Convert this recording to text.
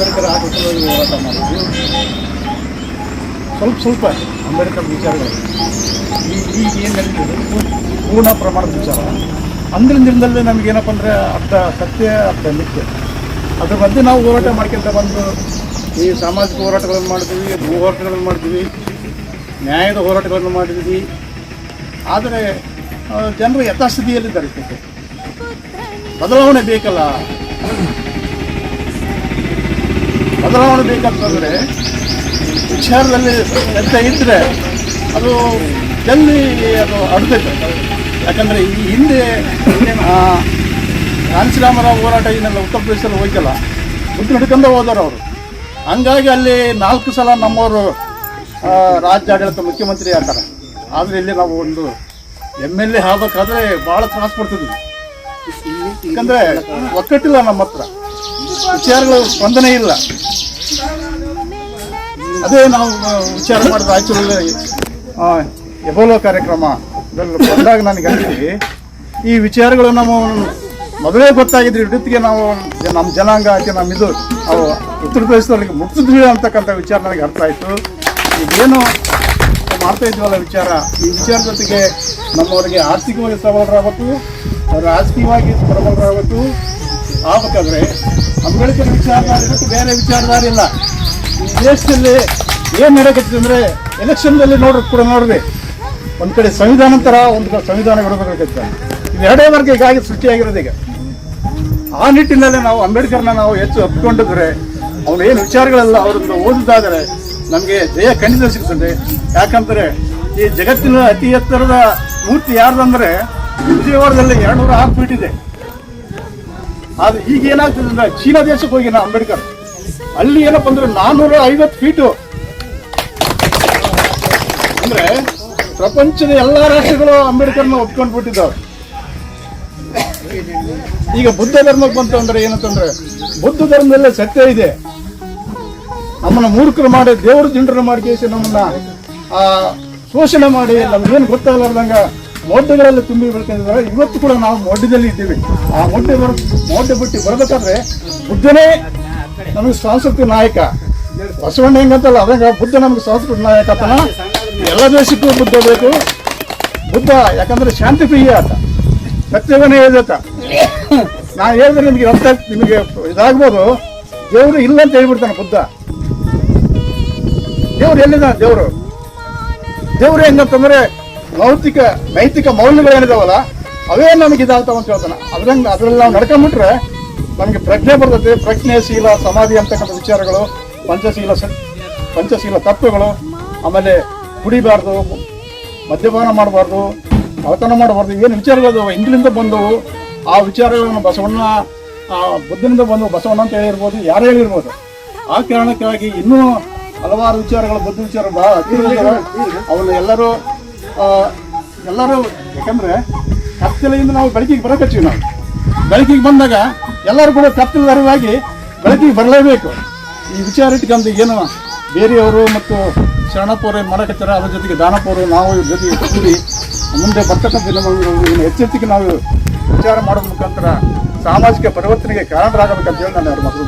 ಅಂಬೇಡ್ಕರ್ ಆಟೋಟವಾಗಿ ಹೋರಾಟ ಮಾಡಿದ್ವಿ ಸ್ವಲ್ಪ ಸ್ವಲ್ಪ ಅಂಬೇಡ್ಕರ್ ವಿಚಾರಗಳು. ಈ ಈಗ ಏನು ನಡೀತದೆ? ಪೂರ್ಣ ಪ್ರಮಾಣದ ವಿಚಾರ. ಅಂದಿನ ದಿನದಲ್ಲಿ ನಮಗೇನಪ್ಪ ಅಂದರೆ ಅರ್ಥ ಸತ್ಯ, ಅರ್ಥ ನಿತ್ಯ. ಅದ್ರ ಬಗ್ಗೆ ನಾವು ಹೋರಾಟ ಮಾಡ್ಕೊಂತ ಬಂದು ಈ ಸಾಮಾಜಿಕ ಹೋರಾಟಗಳನ್ನು ಮಾಡ್ತೀವಿ, ಭೂ ಹೋರಾಟಗಳನ್ನು ಮಾಡ್ತೀವಿ, ನ್ಯಾಯದ ಹೋರಾಟಗಳನ್ನು ಮಾಡಿದ್ವಿ ಆದರೆ ಜನರು ಯಥಾಸ್ಥಿತಿಯಲ್ಲಿ ಇದಕ್ಕೆ. ಬದಲಾವಣೆ ಬೇಕಲ್ಲ. ಬದಲಾವಣೆ ಬೇಕಂತಂದರೆ ವಿಚಾರದಲ್ಲಿ ಎಂತ ಇದ್ದರೆ ಅದು ಜಲ್ದಿ ಅದು ಅಡ್ತೈತೆ. ಯಾಕಂದರೆ ಈ ಹಿಂದೆ ಕಾಂಚಿರಾಮರಾವ್ ಹೋರಾಟ ಏನೆಲ್ಲ ಉತ್ತರ ಪ್ರದೇಶದಲ್ಲಿ ಹೋಯ್ತಲ್ಲ ಮುದ್ದು ಹಿಡ್ಕೊಂಡು ಹೋದವರು ಅವರು. ಹಂಗಾಗಿ ಅಲ್ಲಿ ನಾಲ್ಕು ಸಲ ನಮ್ಮವರು ರಾಜ್ಯಾಡಳಿತ ಮುಖ್ಯಮಂತ್ರಿ ಆಗ್ತಾರೆ. ಆದರೆ ಇಲ್ಲಿ ನಾವು ಒಂದು ಎಂ ಎಲ್ ಎ ಆಗಬೇಕಾದ್ರೆ ಭಾಳ ತ್ರಾಸ ಪಡ್ತಿದ್ವಿ. ಯಾಕಂದರೆ ಒಕ್ಕಟ್ಟಿಲ್ಲ ನಮ್ಮ ಹತ್ರ. ವಿಚಾರಗಳು ಸ್ಪಂದನೆ ಇಲ್ಲ. ಅದೇ ನಾವು ವಿಚಾರ ಮಾಡಿದ ರಾಯಚೂರಲ್ಲಿ ಎಬೋಲೋ ಕಾರ್ಯಕ್ರಮ ಬಂದಾಗ ನನಗೆ ಅನಿಸಿ ಈ ವಿಚಾರಗಳು ನಮ್ಮ ಮೊದಲೇ ಗೊತ್ತಾಗಿದ್ರೆ ಇಡೀತಿಗೆ ನಾವು ನಮ್ಮ ಜನಾಂಗ ಆಯ್ತು, ನಮ್ಮ ಇದು, ನಾವು ಉತ್ತರ ಪ್ರದೇಶದವರಿಗೆ ಮುಟ್ಟಿದ್ವಿ ಅಂತಕ್ಕಂಥ ವಿಚಾರ ನನಗೆ ಅರ್ಥ ಆಯಿತು. ಈಗೇನು ಮಾಡ್ತಾ ಇದ್ವಲ್ಲ ವಿಚಾರ, ಈ ವಿಚಾರ ಜೊತೆಗೆ ನಮ್ಮವರಿಗೆ ಆರ್ಥಿಕವಾಗಿ ಸಬಲರಾಗಬೇಕು, ರಾಜಕೀಯವಾಗಿ ಪ್ರಬಲರಾಗಬೇಕು ಆಗ್ಬೇಕಾದ್ರೆ ಅಂಬೇಡ್ಕರ್ ವಿಚಾರಧಾರೆ ಬಿಟ್ಟು ಬೇರೆ ವಿಚಾರಧಾರೆ ಇಲ್ಲ. ಈ ದೇಶದಲ್ಲಿ ಏನು ನಡೆಯಕತ್ತಿದೆ ಅಂದರೆ ಎಲೆಕ್ಷನ್ದಲ್ಲಿ ನೋಡ್ರಿ ಕೂಡ ನೋಡ್ರಿ. ಒಂದು ಕಡೆ ಸಂವಿಧಾನ ಥರ ಒಂದು ಕಡೆ ಸಂವಿಧಾನ ಬಿಡಬೇಕಾಗತ್ತ ಇದು ಎರಡೇ ವರ್ಗ ಈಗಾಗಿ ಸೃಷ್ಟಿಯಾಗಿರೋದು ಈಗ. ಆ ನಿಟ್ಟಿನಲ್ಲಿ ನಾವು ಅಂಬೇಡ್ಕರ್ನ ನಾವು ಹೆಚ್ಚು ಒಪ್ಪಿಕೊಂಡಿದ್ರೆ ಅವ್ರು ಏನು ವಿಚಾರಗಳೆಲ್ಲ ಅವರನ್ನು ಓದಿದಾದರೆ ನಮಗೆ ಜಯ ಖಂಡಿತ ಸಿಗ್ತದೆ. ಯಾಕಂದರೆ ಈ ಜಗತ್ತಿನ ಅತಿ ಎತ್ತರದ ಮೂರ್ತಿ ಯಾರ್ದಂದ್ರೆ ವಿಜಯವಾಡದಲ್ಲಿ ಎರಡ್ನೂರ ಆರು ಫೀಟ್ ಇದೆ. ಆದ್ರೆ ಈಗ ಏನಾಗ್ತದೆ ಅಂದ್ರೆ ಚೀನಾ ದೇಶಕ್ಕೆ ಹೋಗಿ ನಾ ಅಂಬೇಡ್ಕರ್. ಅಲ್ಲಿ ಏನಪ್ಪ ಅಂದ್ರೆ ನಾನ್ನೂರ ಐವತ್ ಫೀಟು ಅಂದ್ರೆ ಪ್ರಪಂಚದ ಎಲ್ಲಾ ರಾಷ್ಟ್ರಗಳು ಅಂಬೇಡ್ಕರ್ನ ಒಪ್ಕೊಂಡು ಬಿಟ್ಟಿದ್ದಾವೆ ಈಗ ಬುದ್ಧ ಧರ್ಮಕ್ಕೆ ಬಂತು ಅಂದ್ರೆ ಏನಂತಂದ್ರೆ ಬುದ್ಧ ಧರ್ಮದಲ್ಲೇ ಸತ್ಯ ಇದೆ. ನಮ್ಮನ್ನ ಮೂರ್ಖರು ಮಾಡಿ ದೇವ್ರ ಜನರನ್ನ ಮಾಡಿ ನಮ್ಮನ್ನ, ಆ, ಶೋಷಣೆ ಮಾಡಿ ನಮ್ಗೇನು ಗೊತ್ತಾಗಲಾರ್ದಂಗ ಮೊಡ್ಡೆಗಳಲ್ಲಿ ತುಂಬಿ ಬೆಳ್ಕೊಂಡಿದ್ದಾರೆ. ಇವತ್ತು ಕೂಡ ನಾವು ಮೊಡ್ಡದಲ್ಲಿ ಇದ್ದೀವಿ. ಆ ಮೊಡ್ಡೆ ಬರ ಮೊಡ್ಡೆ ಬಿಟ್ಟು ಬರಬೇಕಾದ್ರೆ ಬುದ್ಧನೇ ನಮಗೆ ಸಾಂಸ್ಕೃತಿಕ ನಾಯಕ. ಬಸವಣ್ಣ ಹೆಂಗಂತಲ್ಲ, ಅದಂಗ ಬುದ್ಧ ನಮಗೆ ಸಾಂಸ್ಕೃತಿಕ ನಾಯಕ ತನ ಎಲ್ಲ ದೇಶಕ್ಕೂ ಬುದ್ಧ ಬೇಕು. ಬುದ್ಧ, ಯಾಕಂದ್ರೆ ಶಾಂತಿ ಪ್ರಿಯ ಆತ ಸತ್ಯವನ್ನೇ ಹೇಳಿದಾತ ನಾ ಹೇಳಿದ್ರೆ ನಿಮಗೆ ಅರ್ಥ ನಿಮಗೆ ಇದಾಗ್ಬೋದು. ದೇವರು ಇಲ್ಲ ಅಂತ ಹೇಳ್ಬಿಡ್ತಾನೆ ಬುದ್ಧ. ದೇವ್ರು ಎಲ್ಲಿದ್ದಾನೆ ದೇವರು? ದೇವ್ರು ಹೆಂಗಂತಂದ್ರೆ ನೈತಿಕ ನೈತಿಕ ಮೌಲ್ಯಗಳು ಏನಿದಾವಲ್ಲ ಅವೇ ನಮಗೆ ಇದಾಗ್ತಾವ ಅಂತ ಹೇಳ್ತಾನೆ. ಅದ್ರಂಗ ಅದ್ರಲ್ಲಿ ನಾವು ನಡ್ಕೊಂಡ್ಬಿಟ್ರೆ ನಮಗೆ ಪ್ರಜ್ಞೆ ಬರ್ತದೆ ಪ್ರಜ್ಞೆ, ಶೀಲ, ಸಮಾಧಿ ಅಂತಕ್ಕಂಥ ವಿಚಾರಗಳು, ಪಂಚಶೀಲ ಪಂಚಶೀಲ ತತ್ವಗಳು, ಆಮೇಲೆ ಕುಡಿಬಾರ್ದು, ಮದ್ಯಪಾನ ಮಾಡಬಾರ್ದು ಕಳತನ ಮಾಡಬಾರ್ದು, ಏನು ವಿಚಾರಗಳು ಹಿಂದಿನಿಂದ ಬಂದವು. ಆ ವಿಚಾರಗಳನ್ನು ಬಸವಣ್ಣ ಬುದ್ಧನಿಂದ ಬಂದು ಬಸವಣ್ಣ ಅಂತ ಹೇಳಿರ್ಬೋದು, ಯಾರು ಹೇಳಿರ್ಬೋದು. ಆ ಕಾರಣಕ್ಕಾಗಿ ಇನ್ನೂ ಹಲವಾರು ವಿಚಾರಗಳು, ಬುದ್ಧ ವಿಚಾರ ಬಹಳ ಅವನ್ನ ಎಲ್ಲರೂ ಎಲ್ಲರೂ ಯಾಕಂದ್ರೆ ಕತ್ತಲೆಯಿಂದ ನಾವು ಬೆಳಕಿಗೆ ಬರಕತ್ತೀವಿ ನಾವು. ಬೆಳಕಿಗೆ ಬಂದಾಗ ಎಲ್ಲರೂ ಕೂಡ ಕತ್ತಲರವಾಗಿ ಬೆಳಕಿಗೆ ಬರಲೇಬೇಕು. ಈ ವಿಚಾರ ಇಟ್ಕೊಂಡು ಏನು ಬೇರೆಯವರು ಮತ್ತು ಶರಣಪ್ಪವರು ಏನು ಮಾಡಕತ್ತಾರ ಅದ್ರ ಜೊತೆಗೆ ದಾನಪ್ಪವರು ನಾವು ಇವ್ರ ಜೊತೆಗೆ ಕೂಡಿ ಮುಂದೆ ಬರ್ತಕ್ಕಂಥ ದಿನ ಎಚ್ಚರಿಕೆಗೆ ನಾವು ವಿಚಾರ ಮಾಡೋದ್ರ ಮುಖಾಂತರ ಸಾಮಾಜಿಕ ಪರಿವರ್ತನೆಗೆ ಕಾರಣರಾಗಬೇಕಂತ ಹೇಳಿ ನಾನು ಅವ್ರ ಮಕ್ಕಳು